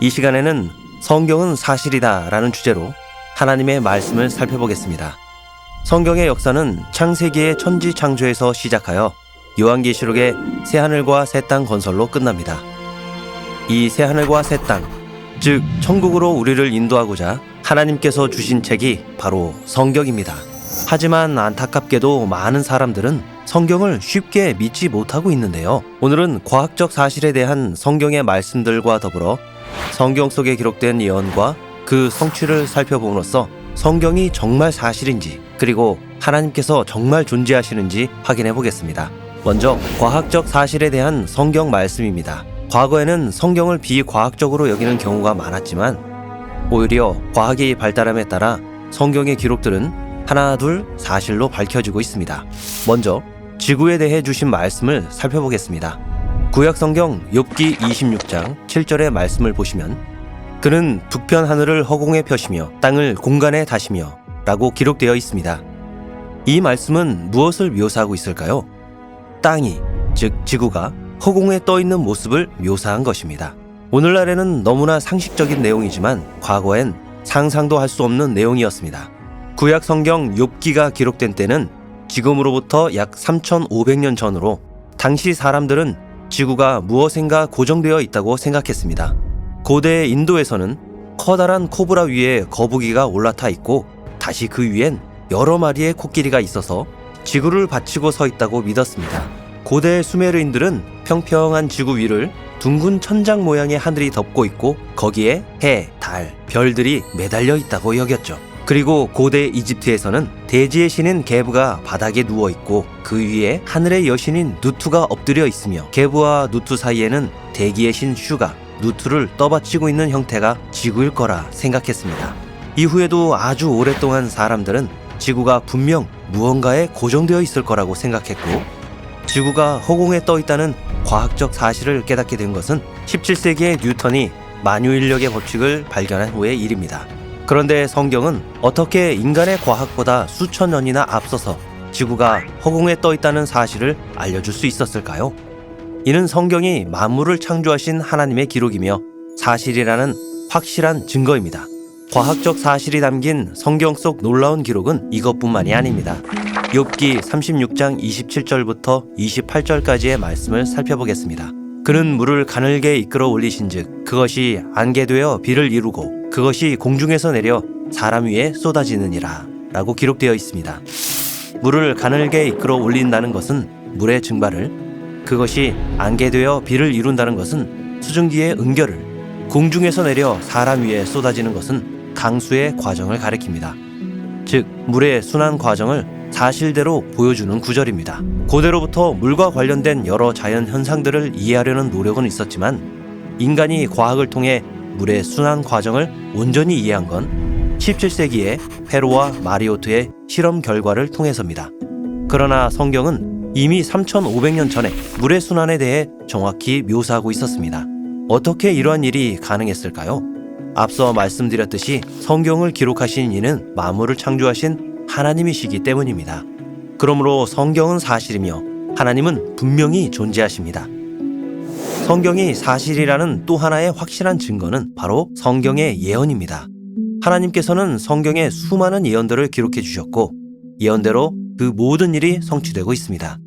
이 시간에는 성경은 사실이다 라는 주제로 하나님의 말씀을 살펴보겠습니다. 성경의 역사는 창세기의 천지 창조에서 시작하여 요한계시록의 새하늘과 새 땅 건설로 끝납니다. 이 새하늘과 새 땅, 즉 천국으로 우리를 인도하고자 하나님께서 주신 책이 바로 성경입니다. 하지만 안타깝게도 많은 사람들은 성경을 쉽게 믿지 못하고 있는데요. 오늘은 과학적 사실에 대한 성경의 말씀들과 더불어 성경 속에 기록된 예언과 그 성취를 살펴봄으로써 성경이 정말 사실인지 그리고 하나님께서 정말 존재하시는지 확인해 보겠습니다. 먼저 과학적 사실에 대한 성경 말씀입니다. 과거에는 성경을 비과학적으로 여기는 경우가 많았지만 오히려 과학이 발달함에 따라 성경의 기록들은 하나 둘 사실로 밝혀지고 있습니다. 먼저 지구에 대해 주신 말씀을 살펴보겠습니다. 구약 성경 욥기 26장 7절의 말씀을 보시면 그는 북편 하늘을 허공에 펴시며 땅을 공간에 다시며 라고 기록되어 있습니다. 이 말씀은 무엇을 묘사하고 있을까요? 땅이, 즉 지구가 허공에 떠 있는 모습을 묘사한 것입니다. 오늘날에는 너무나 상식적인 내용이지만 과거엔 상상도 할 수 없는 내용이었습니다. 구약 성경 욥기가 기록된 때는 지금으로부터 약 3,500년 전으로 당시 사람들은 지구가 무엇인가 고정되어 있다고 생각했습니다. 고대 인도에서는 커다란 코브라 위에 거북이가 올라타 있고 다시 그 위엔 여러 마리의 코끼리가 있어서 지구를 받치고 서 있다고 믿었습니다. 고대 수메르인들은 평평한 지구 위를 둥근 천장 모양의 하늘이 덮고 있고 거기에 해, 달, 별들이 매달려 있다고 여겼죠. 그리고 고대 이집트에서는 대지의 신인 게브가 바닥에 누워 있고 그 위에 하늘의 여신인 누투가 엎드려 있으며 게브와 누투 사이에는 대기의 신 슈가 누투를 떠받치고 있는 형태가 지구일 거라 생각했습니다. 이후에도 아주 오랫동안 사람들은 지구가 분명 무언가에 고정되어 있을 거라고 생각했고 지구가 허공에 떠 있다는 과학적 사실을 깨닫게 된 것은 17세기의 뉴턴이 만유인력의 법칙을 발견한 후의 일입니다. 그런데 성경은 어떻게 인간의 과학보다 수천 년이나 앞서서 지구가 허공에 떠 있다는 사실을 알려줄 수 있었을까요? 이는 성경이 만물을 창조하신 하나님의 기록이며 사실이라는 확실한 증거입니다. 과학적 사실이 담긴 성경 속 놀라운 기록은 이것뿐만이 아닙니다. 욥기 36장 27절부터 28절까지의 말씀을 살펴보겠습니다. 그는 물을 가늘게 이끌어 올리신즉 그것이 안개 되어 비를 이루고 그것이 공중에서 내려 사람 위에 쏟아지느니라 라고 기록되어 있습니다. 물을 가늘게 이끌어 올린다는 것은 물의 증발을 그것이 안개 되어 비를 이룬다는 것은 수증기의 응결을 공중에서 내려 사람 위에 쏟아지는 것은 강수의 과정을 가리킵니다. 즉 물의 순환 과정을 사실대로 보여주는 구절입니다. 고대로부터 물과 관련된 여러 자연 현상들을 이해하려는 노력은 있었지만 인간이 과학을 통해 물의 순환 과정을 온전히 이해한 건 17세기에 페로와 마리오트의 실험 결과를 통해서입니다. 그러나 성경은 이미 3,500년 전에 물의 순환에 대해 정확히 묘사하고 있었습니다. 어떻게 이러한 일이 가능했을까요? 앞서 말씀드렸듯이 성경을 기록하신 이는 만물을 창조하신 하나님이시기 때문입니다. 그러므로 성경은 사실이며 하나님은 분명히 존재하십니다. 성경이 사실이라는 또 하나의 확실한 증거는 바로 성경의 예언입니다. 하나님께서는 성경에 수많은 예언들을 기록해 주셨고 예언대로 그 모든 일이 성취되고 있습니다.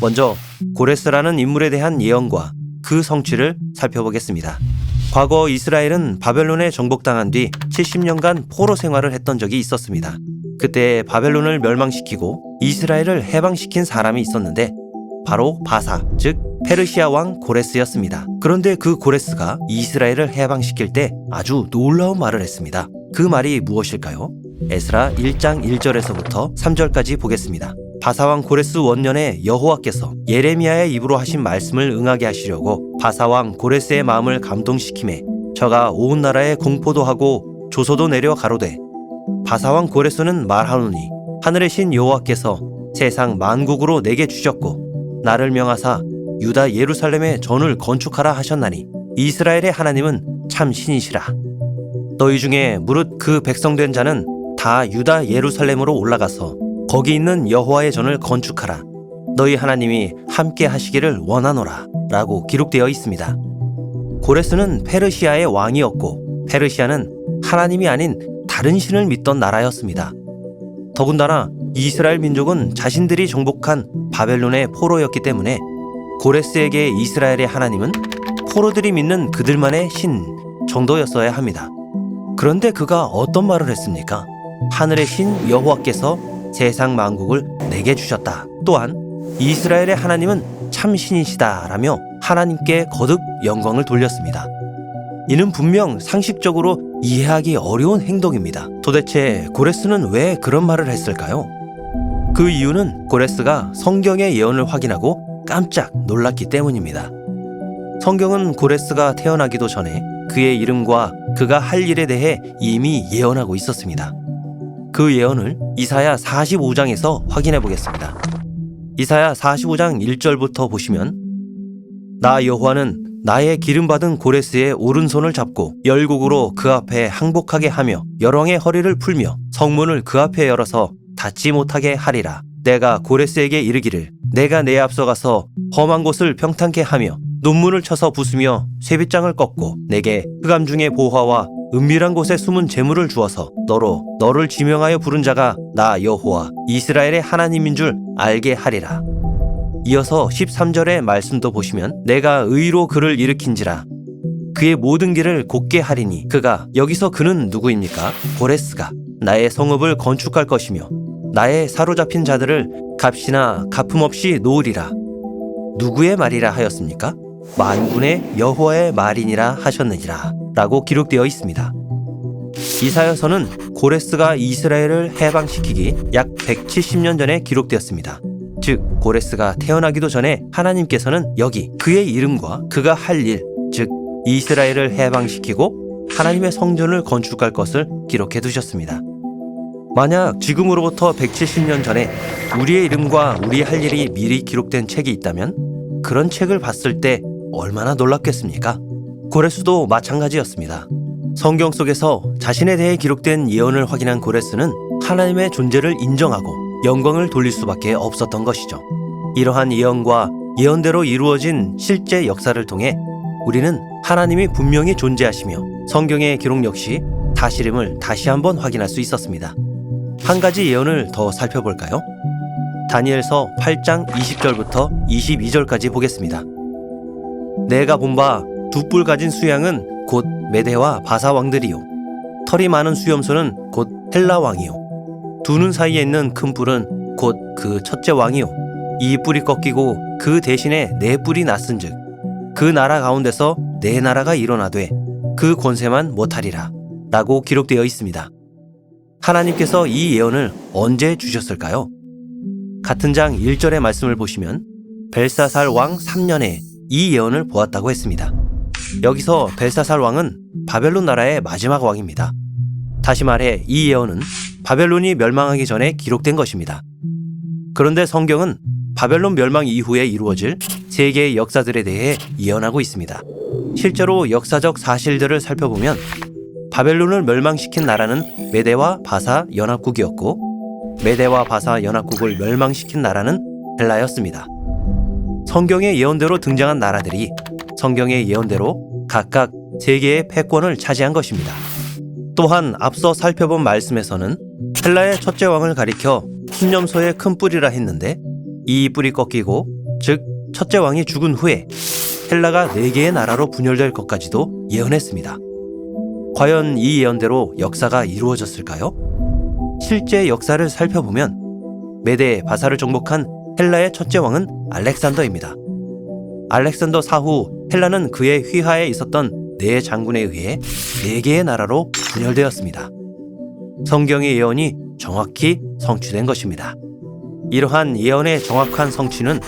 먼저 고레스라는 인물에 대한 예언과 그 성취를 살펴보겠습니다. 과거 이스라엘은 바벨론에 정복당한 뒤 70년간 포로 생활을 했던 적이 있었습니다. 그때 바벨론을 멸망시키고 이스라엘을 해방시킨 사람이 있었는데 바로 바사, 즉 페르시아 왕 고레스였습니다. 그런데 그 고레스가 이스라엘을 해방시킬 때 아주 놀라운 말을 했습니다. 그 말이 무엇일까요? 에스라 1장 1절에서부터 3절까지 보겠습니다. 바사왕 고레스 원년에 여호와께서 예레미야의 입으로 하신 말씀을 응하게 하시려고 바사왕 고레스의 마음을 감동시킴에 저가 온 나라에 공포도 하고 조소도 내려 가로되 바사왕 고레스는 말하노니 하늘의 신 여호와께서 세상 만국으로 내게 주셨고 나를 명하사 유다 예루살렘에 전을 건축하라 하셨나니 이스라엘의 하나님은 참 신이시라 너희 중에 무릇 그 백성된 자는 다 유다 예루살렘으로 올라가서 거기 있는 여호와의 전을 건축하라. 너희 하나님이 함께 하시기를 원하노라. 라고 기록되어 있습니다. 고레스는 페르시아의 왕이었고 페르시아는 하나님이 아닌 다른 신을 믿던 나라였습니다. 더군다나 이스라엘 민족은 자신들이 정복한 바벨론의 포로였기 때문에 고레스에게 이스라엘의 하나님은 포로들이 믿는 그들만의 신 정도였어야 합니다. 그런데 그가 어떤 말을 했습니까? 하늘의 신 여호와께서 세상 만국을 내게 주셨다. 또한 이스라엘의 하나님은 참 신이시다라며 하나님께 거듭 영광을 돌렸습니다. 이는 분명 상식적으로 이해하기 어려운 행동입니다. 도대체 고레스는 왜 그런 말을 했을까요? 그 이유는 고레스가 성경의 예언을 확인하고 깜짝 놀랐기 때문입니다. 성경은 고레스가 태어나기도 전에 그의 이름과 그가 할 일에 대해 이미 예언하고 있었습니다. 그 예언을 이사야 45장에서 확인해 보겠습니다. 이사야 45장 1절부터 보시면 나 여호와는 나의 기름 받은 고레스의 오른손을 잡고 열국으로 그 앞에 항복하게 하며 열왕의 허리를 풀며 성문을 그 앞에 열어서 닫지 못하게 하리라. 내가 고레스에게 이르기를 내가 내 앞서 가서 험한 곳을 평탄케 하며 논문을 쳐서 부수며 쇠빗장을 꺾고 내게 흑암 중의 보화와 은밀한 곳에 숨은 재물을 주어서 너로 너를 지명하여 부른 자가 나 여호와 이스라엘의 하나님인 줄 알게 하리라. 이어서 13절의 말씀도 보시면 내가 의로 그를 일으킨지라 그의 모든 길을 곧게 하리니 그가 여기서 그는 누구입니까? 고레스가 나의 성읍을 건축할 것이며 나의 사로잡힌 자들을 값이나 갚음 없이 놓으리라 누구의 말이라 하였습니까? 만군의 여호와의 말이니라 하셨느니라 라고 기록되어 있습니다. 이사여서는 고레스가 이스라엘을 해방시키기 약 170년 전에 기록되었습니다. 즉 고레스가 태어나기도 전에 하나님께서는 여기 그의 이름과 그가 할 일, 즉 이스라엘을 해방시키고 하나님의 성전을 건축할 것을 기록해 두셨습니다. 만약 지금으로부터 170년 전에 우리의 이름과 우리 할 일이 미리 기록된 책이 있다면 그런 책을 봤을 때 얼마나 놀랍겠습니까? 고레스도 마찬가지였습니다. 성경 속에서 자신에 대해 기록된 예언을 확인한 고레스는 하나님의 존재를 인정하고 영광을 돌릴 수밖에 없었던 것이죠. 이러한 예언과 예언대로 이루어진 실제 역사를 통해 우리는 하나님이 분명히 존재하시며 성경의 기록 역시 다시름을 다시 한번 확인할 수 있었습니다. 한 가지 예언을 더 살펴볼까요? 다니엘서 8장 20절부터 22절까지 보겠습니다. 내가 본 바 두 뿔 가진 수양은 곧 메대와 바사 왕들이요. 털이 많은 수염소는 곧 헬라 왕이요. 두 눈 사이에 있는 큰 뿔은 곧 그 첫째 왕이요. 이 뿔이 꺾이고 그 대신에 네 뿔이 났은즉 그 나라 가운데서 네 나라가 일어나되 그 권세만 못하리라. 라고 기록되어 있습니다. 하나님께서 이 예언을 언제 주셨을까요? 같은 장 1절의 말씀을 보시면 벨사살 왕 3년에 이 예언을 보았다고 했습니다. 여기서 벨사살 왕은 바벨론 나라의 마지막 왕입니다. 다시 말해 이 예언은 바벨론이 멸망하기 전에 기록된 것입니다. 그런데 성경은 바벨론 멸망 이후에 이루어질 세계의 역사들에 대해 예언하고 있습니다. 실제로 역사적 사실들을 살펴보면 바벨론을 멸망시킨 나라는 메대와 바사 연합국이었고 메대와 바사 연합국을 멸망시킨 나라는 헬라였습니다. 성경의 예언대로 등장한 나라들이 성경의 예언대로 각각 세계의 패권을 차지한 것입니다. 또한 앞서 살펴본 말씀에서는 헬라의 첫째 왕을 가리켜 흰염소의 큰 뿔이라 했는데 이 뿔이 꺾이고 즉 첫째 왕이 죽은 후에 헬라가 네 개의 나라로 분열될 것까지도 예언했습니다. 과연 이 예언대로 역사가 이루어졌을까요? 실제 역사를 살펴보면 메대 바사를 정복한 헬라의 첫째 왕은 알렉산더입니다. 알렉산더 사후 헬라는 그의 휘하에 있었던 네 장군에 의해 네 개의 나라로 분열되었습니다. 성경의 예언이 정확히 성취된 것입니다. 이러한 예언의 정확한 성취는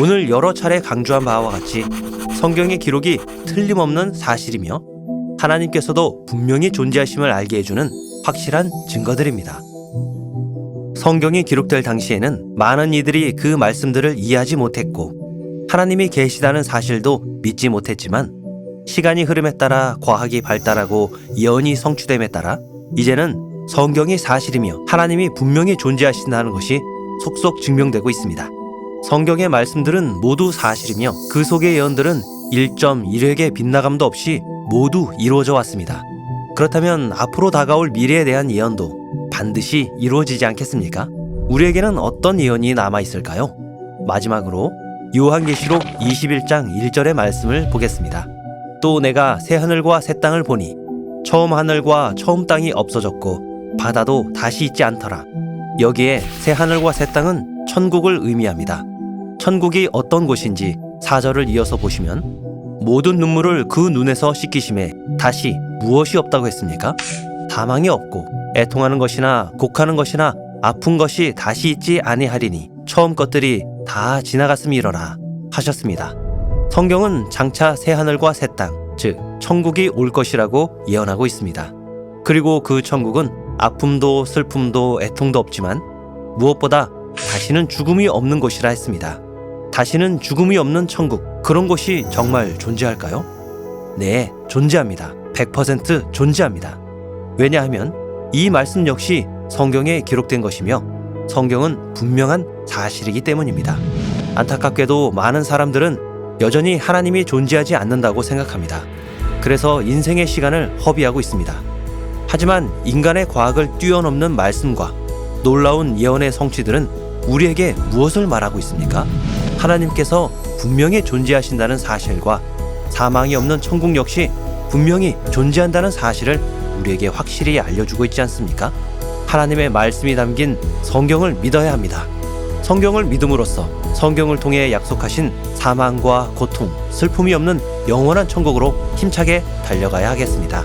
오늘 여러 차례 강조한 바와 같이 성경의 기록이 틀림없는 사실이며 하나님께서도 분명히 존재하심을 알게 해주는 확실한 증거들입니다. 성경이 기록될 당시에는 많은 이들이 그 말씀들을 이해하지 못했고 하나님이 계시다는 사실도 믿지 못했지만 시간이 흐름에 따라 과학이 발달하고 예언이 성취됨에 따라 이제는 성경이 사실이며 하나님이 분명히 존재하신다는 것이 속속 증명되고 있습니다. 성경의 말씀들은 모두 사실이며 그 속의 예언들은 1.1획의 빗나감도 없이 모두 이루어져 왔습니다. 그렇다면 앞으로 다가올 미래에 대한 예언도 반드시 이루어지지 않겠습니까? 우리에게는 어떤 예언이 남아 있을까요? 마지막으로 요한계시록 21장 1절의 말씀을 보겠습니다. 또 내가 새 하늘과 새 땅을 보니 처음 하늘과 처음 땅이 없어졌고 바다도 다시 있지 않더라. 여기에 새 하늘과 새 땅은 천국을 의미합니다. 천국이 어떤 곳인지 사절을 이어서 보시면 모든 눈물을 그 눈에서 씻기심에 다시 무엇이 없다고 했습니까? 사망이 없고 애통하는 것이나 곡하는 것이나 아픈 것이 다시 있지 아니하리니 처음 것들이 다 지나갔음이러라 하셨습니다. 성경은 장차 새 하늘과 새 땅, 즉 천국이 올 것이라고 예언하고 있습니다. 그리고 그 천국은 아픔도 슬픔도 애통도 없지만 무엇보다 다시는 죽음이 없는 곳이라 했습니다. 다시는 죽음이 없는 천국, 그런 곳이 정말 존재할까요? 네, 존재합니다. 100% 존재합니다. 왜냐하면 이 말씀 역시 성경에 기록된 것이며 성경은 분명한 사실이기 때문입니다. 안타깝게도 많은 사람들은 여전히 하나님이 존재하지 않는다고 생각합니다. 그래서 인생의 시간을 허비하고 있습니다. 하지만 인간의 과학을 뛰어넘는 말씀과 놀라운 예언의 성취들은 우리에게 무엇을 말하고 있습니까? 하나님께서 분명히 존재하신다는 사실과 사망이 없는 천국 역시 분명히 존재한다는 사실을 우리에게 확실히 알려주고 있지 않습니까? 하나님의 말씀이 담긴 성경을 믿어야 합니다. 성경을 믿음으로써 성경을 통해 약속하신 사망과 고통, 슬픔이 없는 영원한 천국으로 힘차게 달려가야 하겠습니다.